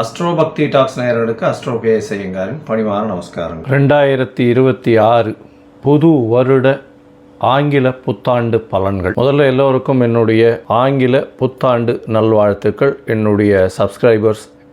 Astro பக்தி tax நேயர்களுக்கு astro K செய்யுங்காரின் பணிவான நமஸ்காரம் ரெண்டாயிரத்தி இருபத்தி ஆறு புது வருட ஆங்கில புத்தாண்டு பலன்கள். முதல்ல எல்லோருக்கும் என்னுடைய ஆங்கில புத்தாண்டு நல்வாழ்த்துக்கள். என்னுடைய சப்ஸ்கிரைபர்ஸ்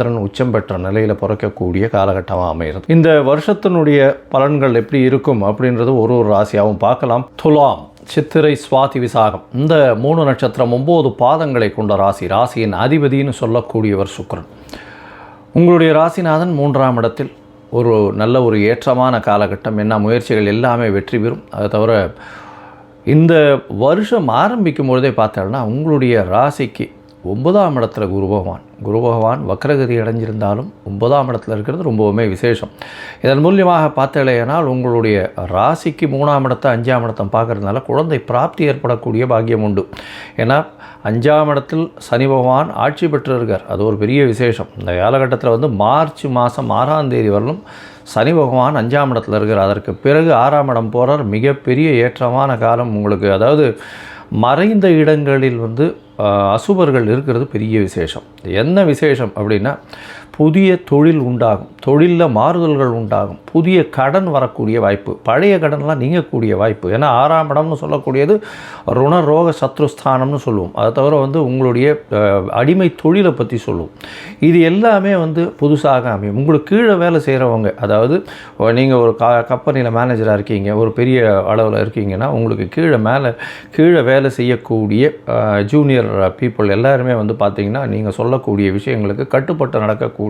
சந்திரன் உச்சம் பெற்ற நிலையில் பிறக்கக்கூடிய காலகட்டமாக அமைகிறது. இந்த வருஷத்தினுடைய பலன்கள் எப்படி இருக்கும் அப்படின்றது ஒரு ஒரு ராசியாகவும் பார்க்கலாம். துலாம் சித்திரை சுவாதி விசாகம். இந்த மூணு நட்சத்திரம் ஒம்பது பாதங்களை கொண்ட ராசி ராசியின் அதிபதினு சொல்லக்கூடியவர் சுக்கரன். உங்களுடைய ராசிநாதன் மூன்றாம் இடத்தில் ஒரு நல்ல ஒரு ஏற்றமான காலகட்டம். என்ன முயற்சிகள் எல்லாமே வெற்றி பெறும். அதை தவிர இந்த வருஷம் ஆரம்பிக்கும் பொழுதே பார்த்தோம்னா உங்களுடைய ராசிக்கு ஒன்பதாம் இடத்துல குரு பகவான். குரு பகவான் வக்ரகதி அடைஞ்சிருந்தாலும் ஒன்பதாம் இடத்துல இருக்கிறது ரொம்பவுமே விசேஷம். இதன் மூலியமாக பார்த்தலையானால் உங்களுடைய ராசிக்கு மூணாம் இடத்தை அஞ்சாம் இடத்தம் பார்க்கறதுனால குழந்தை பிராப்தி ஏற்படக்கூடிய பாக்கியம் உண்டு. ஏன்னா அஞ்சாம் இடத்தில் சனி பகவான் ஆட்சி பெற்றிருக்கார். அது ஒரு பெரிய விசேஷம். இந்த காலகட்டத்தில் வந்து மார்ச் மாதம் ஆறாம் தேதி வரலும் சனி பகவான் அஞ்சாம் இடத்துல இருக்கிறார். அதற்கு பிறகு ஆறாம் இடம் போகிறார் மிகப்பெரிய ஏற்றமான காலம் உங்களுக்கு. அதாவது மறைந்த இடங்களில் வந்து அசுபர்கள் இருக்கிறது பெரிய விசேஷம். என்ன விசேஷம் அப்படின்னா புதிய தொழில் உண்டாகும். தொழிலில் மாறுதல்கள் உண்டாகும். புதிய கடன் வரக்கூடிய வாய்ப்பு. பழைய கடன்லாம் நீங்கக்கூடிய வாய்ப்பு. ஏன்னா ஆறாம் இடம்னு சொல்லக்கூடியது ருண ரோக சத்ருஸ்தானம்னு சொல்லுவோம். அதை தவிர வந்து உங்களுடைய அடிமை தொழிலை பற்றி சொல்லுவோம். இது எல்லாமே வந்து புதுசாக அமையும். உங்களுக்கு கீழே வேலை செய்கிறவங்க அதாவது நீங்கள் ஒரு கா கம்பெனியில் மேனேஜராக இருக்கீங்க ஒரு பெரிய அளவில் இருக்கீங்கன்னா உங்களுக்கு கீழே மேலே கீழே வேலை செய்யக்கூடிய ஜூனியர் பீப்புள் எல்லாருமே வந்து பார்த்திங்கன்னா நீங்கள் சொல்லக்கூடிய விஷயங்களுக்கு கட்டுப்பட்டு நடக்கக்கூடிய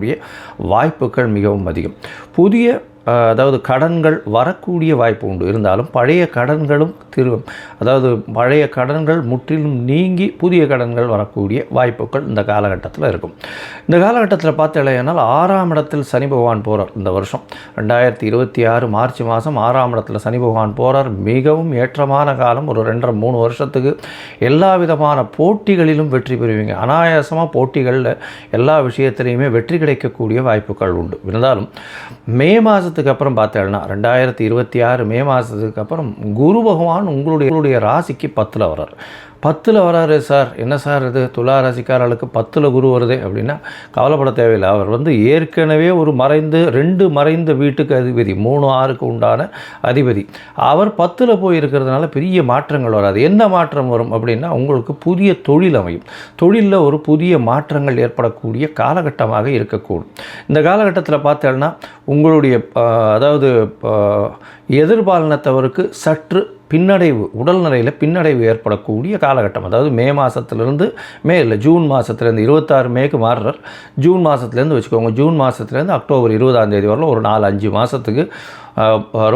வாய்ப்புகள் மிகவும் அதிகம். புதிய அதாவது கடன்கள் வரக்கூடிய வாய்ப்பு உண்டு. இருந்தாலும் பழைய கடன்களும் திரு அதாவது பழைய கடன்கள் முற்றிலும் நீங்கி புதிய கடன்கள் வரக்கூடிய வாய்ப்புகள் இந்த காலகட்டத்தில் இருக்கும். இந்த காலகட்டத்தில் பார்த்தீங்கன்னா ஆறாம் இடத்தில் சனி பகவான் போகிறார் இந்த வருஷம். ரெண்டாயிரத்தி இருபத்தி ஆறு மார்ச் மாதம் ஆறாம் இடத்தில் சனி பகவான் போகிறார் மிகவும் ஏற்றமான காலம். ஒரு ரெண்டரை மூணு வருஷத்துக்கு எல்லா விதமான போட்டிகளிலும் வெற்றி பெறுவீங்க. அனாயாசமாக போட்டிகளில் எல்லா விஷயத்துலையுமே வெற்றி கிடைக்கக்கூடிய வாய்ப்புகள் உண்டு. இருந்தாலும் மே மாதத்துக்கு அப்புறம் பார்த்தேன்னா ரெண்டாயிரத்தி இருபத்தி ஆறு மே மாதத்துக்கு அப்புறம் குரு பகவான் உங்களுடைய உங்களுடைய ராசிக்கு பத்தில் வர்றார். பத்தில் வராரு சார். என்ன சார் இது? துலா ராசிக்காரர்களுக்கு பத்தில் குரு வருதே அப்படின்னா கவலைப்பட தேவையில்லை. அவர் வந்து ஏற்கனவே ஒரு மறைந்து ரெண்டு மறைந்த வீட்டுக்கு அதிபதி மூணு ஆறுக்கு உண்டான அதிபதி. அவர் பத்தில் போய் இருக்கிறதுனால பெரிய மாற்றங்கள் வராது. என்ன மாற்றம் வரும் அப்படின்னா உங்களுக்கு புதிய தொழில் அமையும். தொழிலில் ஒரு புதிய மாற்றங்கள் ஏற்படக்கூடிய காலகட்டமாக இருக்கக்கூடும். இந்த காலகட்டத்தில் பார்த்தோன்னா உங்களுடைய அதாவது எதிர்பாலனத்தவருக்கு சற்று பின்னடைவு உடல்நிலையில் பின்னடைவு ஏற்படக்கூடிய காலகட்டம். அதாவது மே மாதத்துலேருந்து மே இல்லை ஜூன் மாதத்துலேருந்து இருபத்தாறு மேக்கு மாறுறார். ஜூன் மாதத்துலேருந்து வச்சுக்கோங்க ஜூன் மாதத்துலேருந்து அக்டோபர் இருபதாம் தேதி ஒரு நாலு அஞ்சு மாதத்துக்கு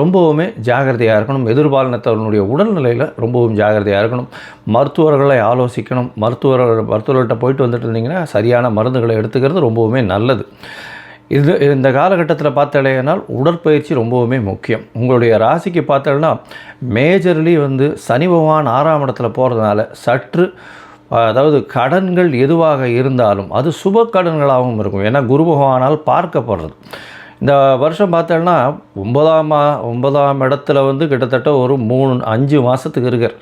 ரொம்பவுமே ஜாகிரதையாக இருக்கணும். எதிர்பாலினத்தவனுடைய உடல்நிலையில் ரொம்பவும் ஜாகிரதையாக இருக்கணும். மருத்துவர்களை ஆலோசிக்கணும். மருத்துவர்கள் மருத்துவர்கள்ட்ட போயிட்டு வந்துட்டு இருந்தீங்கன்னா சரியான மருந்துகளை எடுத்துக்கிறது ரொம்பவுமே நல்லது. இது இந்த காலகட்டத்தில் பார்த்தாலேனால் உடற்பயிற்சி ரொம்பவுமே முக்கியம். உங்களுடைய ராசிக்கு பார்த்தோன்னா மேஜர்லி வந்து சனி பகவான் ஆறாம் இடத்துல போகிறதுனால சற்று அதாவது கடன்கள் எதுவாக இருந்தாலும் அது சுப கடன்களாகவும் இருக்கும். ஏன்னா குரு பகவானால் பார்க்கப்படுறது. இந்த வருஷம் பார்த்தோன்னா ஒன்பதாம் மா ஒன்பதாம் இடத்துல வந்து கிட்டத்தட்ட ஒரு மூணு அஞ்சு மாதத்துக்கு இருக்கார்.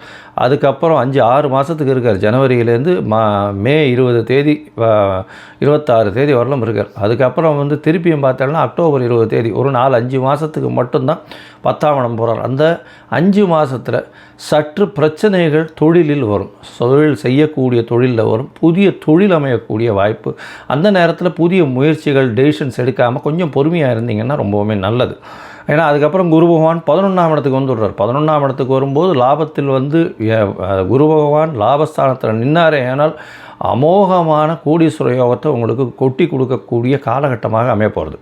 அதுக்கப்புறம் அஞ்சு ஆறு மாதத்துக்கு இருக்கார். ஜனவரியிலேருந்து மா மே இருபது தேதி இருபத்தாறு தேதி வரலும் இருக்கார். அதுக்கப்புறம் வந்து திருப்பியும் பார்த்தோன்னா அக்டோபர் இருபது தேதி ஒரு நாலு அஞ்சு மாதத்துக்கு மட்டும்தான் பத்தாம் இடம் போகிறார் அந்த அஞ்சு மாதத்தில் சற்று பிரச்சனைகள் தொழிலில் வரும். தொழில் செய்யக்கூடிய தொழிலில் வரும். புதிய தொழில் அமையக்கூடிய வாய்ப்பு. அந்த நேரத்தில் புதிய முயற்சிகள் டெசிஷன்ஸ் எடுக்காமல் கொஞ்சம் பொறுமையாக இருந்தீங்கன்னா ரொம்பவுமே நல்லது. ஏன்னா அதுக்கப்புறம் குரு பகவான் பதினொன்றாம் இடத்துக்கு வந்துடுறார். பதினொன்றாம் இடத்துக்கு வரும்போது லாபத்தில் வந்து குரு பகவான் லாபஸ்தானத்தில் நின்னாரே. ஆனால் அமோகமான கோடீஸ்வர யோகத்தை உங்களுக்கு கொட்டி கொடுக்கக்கூடிய காலகட்டமாக அமைய போகிறது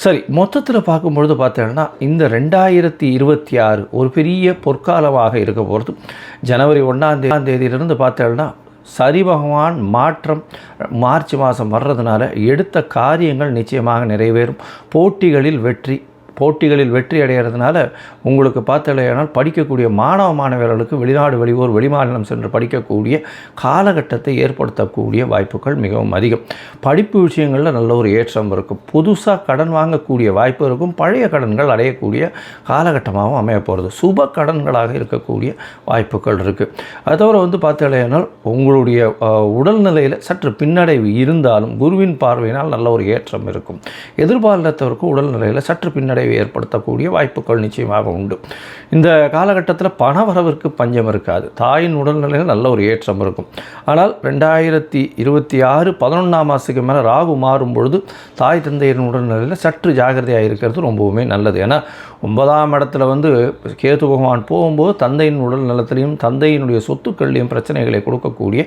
சரி மொத்தத்தில் பார்க்கும்பொழுது பார்த்தீங்கன்னா இந்த ரெண்டாயிரத்தி இருபத்தி ஆறு ஒரு பெரிய பொற்காலமாக இருக்க போகிறது ஜனவரி ஒன்றாம் தேதி தேதியிலிருந்து பார்த்தீங்கன்னா சரி பகவான் மாற்றம் மார்ச் மாதம் வர்றதுனால எடுத்த காரியங்கள் நிச்சயமாக நிறைவேறும். போட்டிகளில் வெற்றி போட்டிகளில் வெற்றி அடைகிறதுனால உங்களுக்கு பார்த்தலையானால் படிக்கக்கூடிய மாணவ மாணவர்களுக்கு வெளிநாடு வெளியூர் வெளிமாநிலம் சென்று படிக்கக்கூடிய காலகட்டத்தை ஏற்படுத்தக்கூடிய வாய்ப்புகள் மிகவும் அதிகம். படிப்பு விஷயங்களில் நல்ல ஒரு ஏற்றம் இருக்கும். புதுசாக கடன் வாங்கக்கூடிய வாய்ப்பு இருக்கும். பழைய கடன்கள் அடையக்கூடிய காலகட்டமாகவும் அமைய போகிறது சுப கடன்களாக இருக்கக்கூடிய வாய்ப்புகள் இருக்குது அது தவிர வந்து பார்த்தலையானால் உங்களுடைய உடல்நிலையில் சற்று பின்னடைவு இருந்தாலும் குருவின் பார்வையினால் நல்ல ஒரு ஏற்றம் இருக்கும். எதிர்பாலினத்தவருக்கு உடல்நிலையில் சற்று பின்னடைவு ஏற்படுத்தக்கூடிய வாய்ப்புகள் நிச்சயமாக உண்டு. இந்த காலகட்டத்தில் பணவரவிற்கு பஞ்சம் இருக்காது. தாயின் உடல்நிலையில் நல்ல ஒரு ஏற்றம் இருக்கும். ஆனால் ரெண்டாயிரத்தி இருபத்தி ஆறு பதினொன்றாம் மாதத்துக்கு மேலே ராகு மாறும் பொழுது தாய் தந்தையின் உடல்நிலையில் சற்று ஜாகிரதையாக இருக்கிறது ரொம்பவுமே நல்லது. ஏன்னா ஒன்பதாம் இடத்துல வந்து கேது பகவான் போகும்போது தந்தையின் உடல் நலத்திலையும் தந்தையினுடைய சொத்துக்கள்லையும் பிரச்சனைகளை கொடுக்கக்கூடிய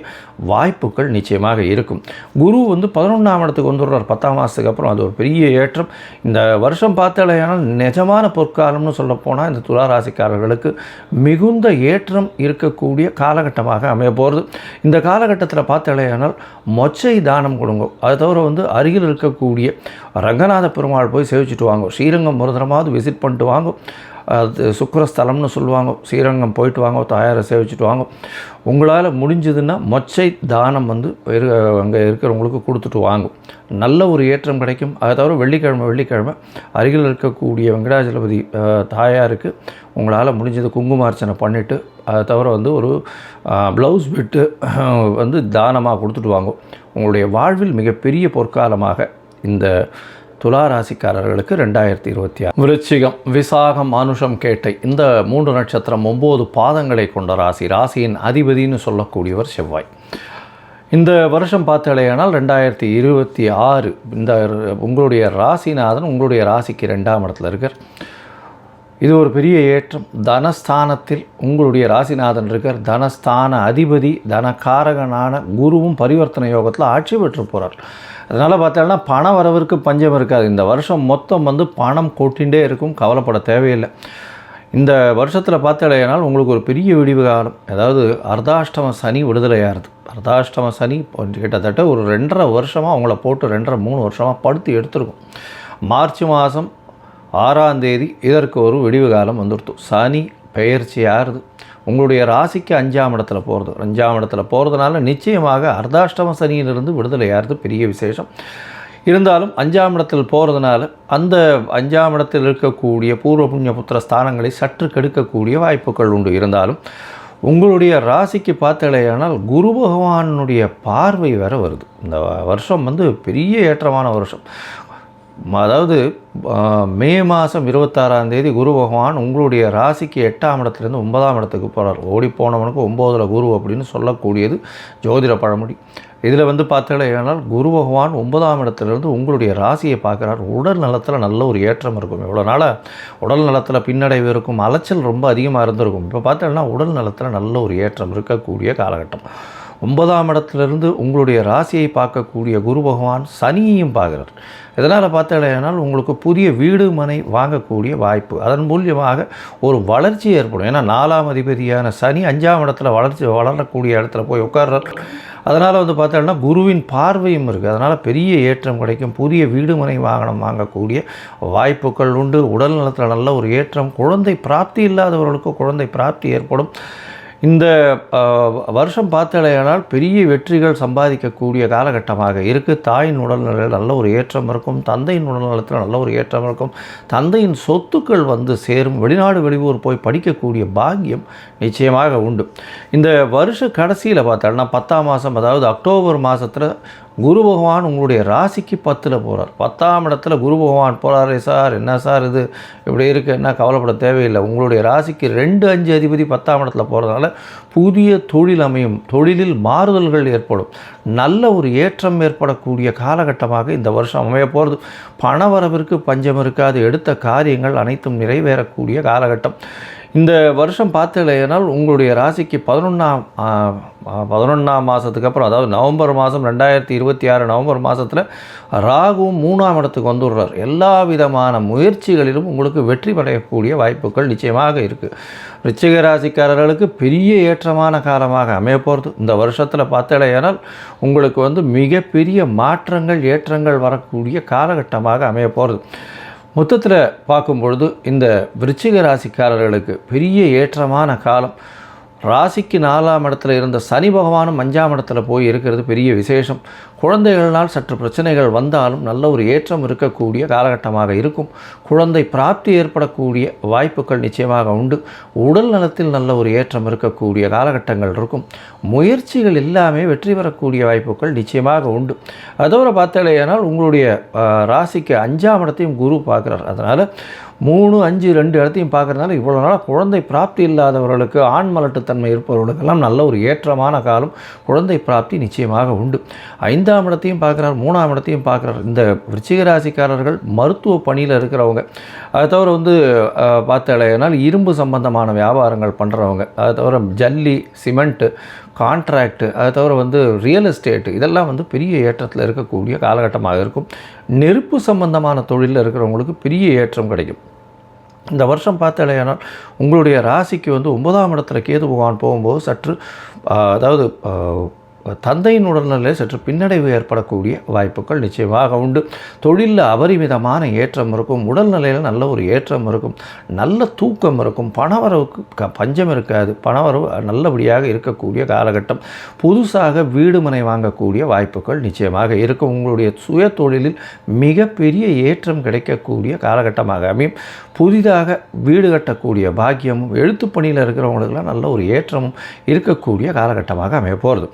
வாய்ப்புகள் நிச்சயமாக இருக்கும். குரு வந்து பதினொன்றாம் இடத்துக்கு வந்துடுறார் பத்தாம் மாதத்துக்கு அப்புறம். அது ஒரு பெரிய ஏற்றம். இந்த வருஷம் ஆனால் நிஜமான பொற்காலம்னு சொல்லப்போனால் இந்த துளாராசிக்காரர்களுக்கு மிகுந்த ஏற்றம் இருக்கக்கூடிய காலகட்டமாக அமைய போகிறது இந்த காலகட்டத்தில் பார்த்தாலேயானால் மொச்சை தானம் கொடுங்க. அது தவிர வந்து அருகில் இருக்கக்கூடிய ரங்கநாத பெருமாள் போய் சேவிச்சுட்டு வாங்க. ஸ்ரீரங்கம் முருதனமாவது விசிட் பண்ணிட்டு வாங்க. அது சுக்கரஸ்தலம்னு சொல்லுவாங்க. ஸ்ரீரங்கம் போயிட்டு வாங்க தாயாரை சேவிச்சுட்டு வாங்க. உங்களால் முடிஞ்சதுன்னா மொச்சை தானம் வந்து இரு அங்கே இருக்கிறவங்களுக்கு கொடுத்துட்டு வாங்கும் நல்ல ஒரு ஏற்றம் கிடைக்கும். அதை தவிர வெள்ளிக்கிழமை வெள்ளிக்கிழமை அருகில் இருக்கக்கூடிய வெங்கடாஜலபதி தாயாருக்கு உங்களால் முடிஞ்சது குங்குமார்ச்சனை பண்ணிவிட்டு அதை தவிர வந்து ஒரு ப்ளவுஸ் விட்டு வந்து தானமாக கொடுத்துட்டு வாங்கும் உங்களுடைய வாழ்வில் மிகப்பெரிய பொற்காலமாக இந்த துலா ராசிக்காரர்களுக்கு ரெண்டாயிரத்தி இருபத்தி ஆறு. விருச்சிகம் விசாகம் மானுஷம் கேட்டை இந்த மூன்று நட்சத்திரம் ஒம்பது பாதங்களை கொண்ட ராசி. ராசியின் அதிபதின்னு சொல்லக்கூடியவர் செவ்வாய். இந்த வருஷம் பார்த்தலையானால் ரெண்டாயிரத்தி இருபத்தி ஆறு இந்த உங்களுடைய ராசிநாதன் உங்களுடைய ராசிக்கு ரெண்டாம் இடத்துல இருக்கார். இது ஒரு பெரிய ஏற்றம். தனஸ்தானத்தில் உங்களுடைய ராசிநாதன் இருக்கார். தனஸ்தான அதிபதி தனகாரகனான குருவும் பரிவர்த்தனை யோகத்தில் ஆட்சி பெற்று போகிறார் அதனால் பார்த்தோம்னா பண வரவிற்கு பஞ்சம் இருக்காது. இந்த வருஷம் மொத்தம் வந்து பணம் கொட்டின்றே இருக்கும். கவலைப்பட தேவையில்லை. இந்த வருஷத்தில் பார்த்தாலேயானால் உங்களுக்கு ஒரு பெரிய விடிவு காலம். அதாவது அர்த்தாஷ்டம சனி விடுதலையாகிறது. அர்த்தாஷ்டம சனி கிட்டத்தட்ட ஒரு ரெண்டரை வருஷமாக அவங்கள போட்டு ரெண்டரை மூணு வருஷமாக படுத்து எடுத்துருக்கும். மார்ச் மாதம் ஆறாம் தேதி இதற்கு ஒரு விடிவு காலம் வந்துடுத்து. சனி பெயர்ச்சி ஆறுது உங்களுடைய ராசிக்கு அஞ்சாம் இடத்துல போகிறது அஞ்சாம் இடத்துல போகிறதுனால நிச்சயமாக அர்த்தாஷ்டம சனியிலிருந்து விடுதலையாகிறது பெரிய விசேஷம். இருந்தாலும் அஞ்சாம் இடத்தில் போகிறதுனால அந்த அஞ்சாம் இடத்தில் இருக்கக்கூடிய பூர்வ புண்ணிய புத்திர ஸ்தானங்களை சற்று கெடுக்கக்கூடிய வாய்ப்புகள் உண்டு. இருந்தாலும் உங்களுடைய ராசிக்கு பார்த்தலையானால் குரு பகவானுடைய பார்வை வேற வருது. இந்த வருஷம் வந்து பெரிய ஏற்றமான வருஷம். அதாவது மே மாதம் இருபத்தாறாம் தேதி குரு பகவான் உங்களுடைய ராசிக்கு எட்டாம் இடத்துலேருந்து ஒன்பதாம் இடத்துக்கு போகிறார் ஓடி போனவனுக்கு ஒம்போதில் குரு அப்படின்னு சொல்லக்கூடியது ஜோதிட பழமொழி. இதில் வந்து பார்த்தீங்கன்னா குரு பகவான் ஒன்பதாம் இடத்துலேருந்து உங்களுடைய ராசியை பார்க்குறார். உடல் நலத்தில் நல்ல ஒரு ஏற்றம் இருக்கும். இவ்வளோ நாளாக உடல் நலத்தில் பின்னடைவு இருக்கும். அலைச்சல் ரொம்ப அதிகமாக இருந்திருக்கும். இப்போ பார்த்தீங்கன்னா உடல் நலத்தில் நல்ல ஒரு ஏற்றம் இருக்கக்கூடிய காலகட்டம். ஒன்பதாம் இடத்துலேருந்து உங்களுடைய ராசியை பார்க்கக்கூடிய குரு பகவான் சனியையும் பார்க்குறார். இதனால் பார்த்தாலேனால் உங்களுக்கு புதிய வீடு மனை வாங்கக்கூடிய வாய்ப்பு. அதன் மூலியமாக ஒரு வளர்ச்சி ஏற்படும். ஏன்னா நாலாம் அதிபதியான சனி அஞ்சாம் இடத்துல வளர்ச்சி வளரக்கூடிய இடத்துல போய் உட்கார்றார். அதனால் வந்து பார்த்தோம்னா குருவின் பார்வையும் இருக்குது அதனால் பெரிய ஏற்றம் கிடைக்கும். புதிய வீடு மனை வாகனம் வாங்கக்கூடிய வாய்ப்புகள் உண்டு. உடல் நலத்தில் நல்ல ஒரு ஏற்றம். குழந்தை பிராப்தி இல்லாதவர்களுக்கு குழந்தை பிராப்தி ஏற்படும். இந்த வருஷம் பார்த்தாலேயானால் பெரிய வெற்றிகள் சம்பாதிக்கக்கூடிய காலகட்டமாக இருக்குது தாயின் உடல்நிலையில் நல்ல ஒரு ஏற்றம் இருக்கும். தந்தையின் உடல்நலத்தில் நல்ல ஒரு ஏற்றம் இருக்கும். தந்தையின் சொத்துக்கள் வந்து சேரும். வெளிநாடு வெளியூர் போய் படிக்கக்கூடிய பாக்கியம் நிச்சயமாக உண்டு. இந்த வருஷ கடைசியில் பார்த்தோம்னா பத்தாம் மாதம் அதாவது அக்டோபர் மாதத்தில் குரு பகவான் உங்களுடைய ராசிக்கு பத்தில் போகிறார் பத்தாம் இடத்துல குரு பகவான் போகிறாரே சார். என்ன சார் இது? இப்படி இருக்கு. என்ன கவலைப்பட தேவையில்லை. உங்களுடைய ராசிக்கு ரெண்டு அஞ்சு அதிபதி பத்தாம் இடத்துல போகிறதுனால புதிய தொழில் அமையும். தொழிலில் மாறுதல்கள் ஏற்படும். நல்ல ஒரு ஏற்றம் ஏற்படக்கூடிய காலகட்டமாக இந்த வருஷம் அமைய போகிறது பண வரவிற்கு பஞ்சம் இருக்காது. எடுத்த காரியங்கள் அனைத்தும் நிறைவேறக்கூடிய காலகட்டம். இந்த வருஷம் பார்த்தலையானால் உங்களுடைய ராசிக்கு பதினொன்றாம் பதினொன்றாம் மாதத்துக்கு அப்புறம் அதாவது நவம்பர் மாதம் ரெண்டாயிரத்தி இருபத்தி ஆறு நவம்பர் மாதத்தில் ராகுவும் மூணாம் இடத்துக்கு வந்துடுறார். எல்லா விதமான முயற்சிகளிலும் உங்களுக்கு வெற்றி அடையக்கூடிய வாய்ப்புகள் நிச்சயமாக இருக்குது ரிச்சிக ராசிக்காரர்களுக்கு பெரிய ஏற்றமான காலமாக அமைய போகிறது இந்த வருஷத்தில் பார்த்தலையானால் உங்களுக்கு வந்து மிகப்பெரிய மாற்றங்கள் ஏற்றங்கள் வரக்கூடிய காலகட்டமாக அமைய போகிறது மொத்தத்தில் பார்க்கும் பொழுது இந்த விருச்சிக ராசிக்காரர்களுக்கு பெரிய ஏற்றமான காலம். ராசிக்கு நாலாம் இடத்துல இருந்த சனி பகவானும் அஞ்சாம் இடத்துல போய் இருக்கிறது பெரிய விசேஷம். குழந்தைகளால் சற்று பிரச்சனைகள் வந்தாலும் நல்ல ஒரு ஏற்றம் இருக்கக்கூடிய காலகட்டமாக இருக்கும். குழந்தை பிராப்தி ஏற்படக்கூடிய வாய்ப்புகள் நிச்சயமாக உண்டு. உடல் நலத்தில் நல்ல ஒரு ஏற்றம் இருக்கக்கூடிய காலகட்டங்கள் இருக்கும். முயற்சிகள் எல்லாமே வெற்றி பெறக்கூடிய வாய்ப்புகள் நிச்சயமாக உண்டு. அதோட பார்த்தாலேயானால் உங்களுடைய ராசிக்கு அஞ்சாம் இடத்தையும் குரு பார்க்குறார். அதனால் மூணு அஞ்சு ரெண்டு இடத்தையும் பார்க்குறதுனால இவ்வளோ நாள் குழந்தை பிராப்தி இல்லாதவர்களுக்கு ஆண் மலட்டுத்தன்மை இருப்பவர்களுக்கெல்லாம் நல்ல ஒரு ஏற்றமான காலம் குழந்தை பிராப்தி நிச்சயமாக உண்டு. ஐந்தாம் இடத்தையும் பார்க்குறார் மூணாம் இடத்தையும் பார்க்குறார். இந்த விருச்சிகராசிக்காரர்கள் மருத்துவ பணியில் இருக்கிறவங்க. அதை தவிர வந்து அஹ், பார்த்தாலேனால் இரும்பு சம்பந்தமான வியாபாரங்கள் பண்ணுறவங்க அதை தவிர ஜல்லி சிமெண்ட்டு கான்ட்ராக்டு அதை தவிர வந்து ரியல் எஸ்டேட்டு இதெல்லாம் வந்து பெரிய ஏற்றத்தில் இருக்கக்கூடிய காலகட்டமாக இருக்கும். நெருப்பு சம்பந்தமான தொழிலில் இருக்கிறவங்களுக்கு பெரிய ஏற்றம் கிடைக்கும். இந்த வருஷம் பார்த்தாலேயானால் உங்களுடைய ராசிக்கு வந்து ஒன்பதாம் இடத்துல கேது பகவான் போகும்போது சற்று அதாவது தந்தையின் உடல்நிலை சற்று பின்னடைவு ஏற்படக்கூடிய வாய்ப்புகள் நிச்சயமாக உண்டு. தொழிலில் அபரிமிதமான ஏற்றம் இருக்கும் உடல்நிலையில் நல்ல ஒரு ஏற்றம் இருக்கும் நல்ல தூக்கம் இருக்கும் பணவரவுக்கு க பஞ்சம் இருக்காது பணவரவு நல்லபடியாக இருக்கக்கூடிய காலகட்டம் புதுசாக வீடு மனை வாங்கக்கூடிய வாய்ப்புகள் நிச்சயமாக இருக்கும். உங்களுடைய சுய தொழிலில் மிகப்பெரிய ஏற்றம் கிடைக்கக்கூடிய காலகட்டமாக அமையும். புதிதாக வீடு கட்டக்கூடிய பாக்கியமும் எழுத்து பணியில் இருக்கிறவங்களுக்கெல்லாம் நல்ல ஒரு ஏற்றமும் இருக்கக்கூடிய காலகட்டமாக அமைய போகிறது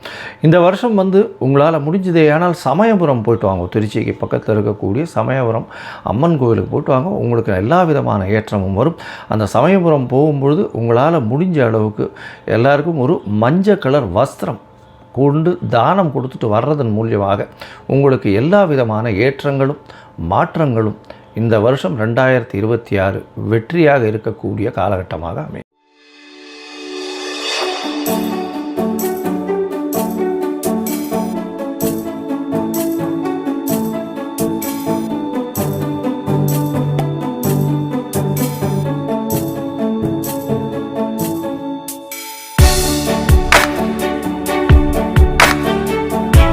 இந்த வருஷம் வந்து உங்களால் முடிஞ்சதே ஆனால் சமயபுரம் போயிட்டு வாங்க. திருச்சிக்கு பக்கத்தில் இருக்கக்கூடிய சமயபுரம் அம்மன் கோவிலுக்கு போயிட்டு வாங்க. உங்களுக்கு எல்லா விதமான ஏற்றமும் வரும். அந்த சமயபுரம் போகும்பொழுது உங்களால் முடிஞ்ச அளவுக்கு எல்லாருக்கும் ஒரு மஞ்சள் கலர் வஸ்திரம் கொண்டு தானம் கொடுத்துட்டு வர்றதன் மூலியமாக உங்களுக்கு எல்லா விதமான ஏற்றங்களும் மாற்றங்களும் இந்த வருஷம் ரெண்டாயிரத்தி இருபத்தி ஆறு வெற்றியாக இருக்கக்கூடிய காலகட்டமாக அமையும்.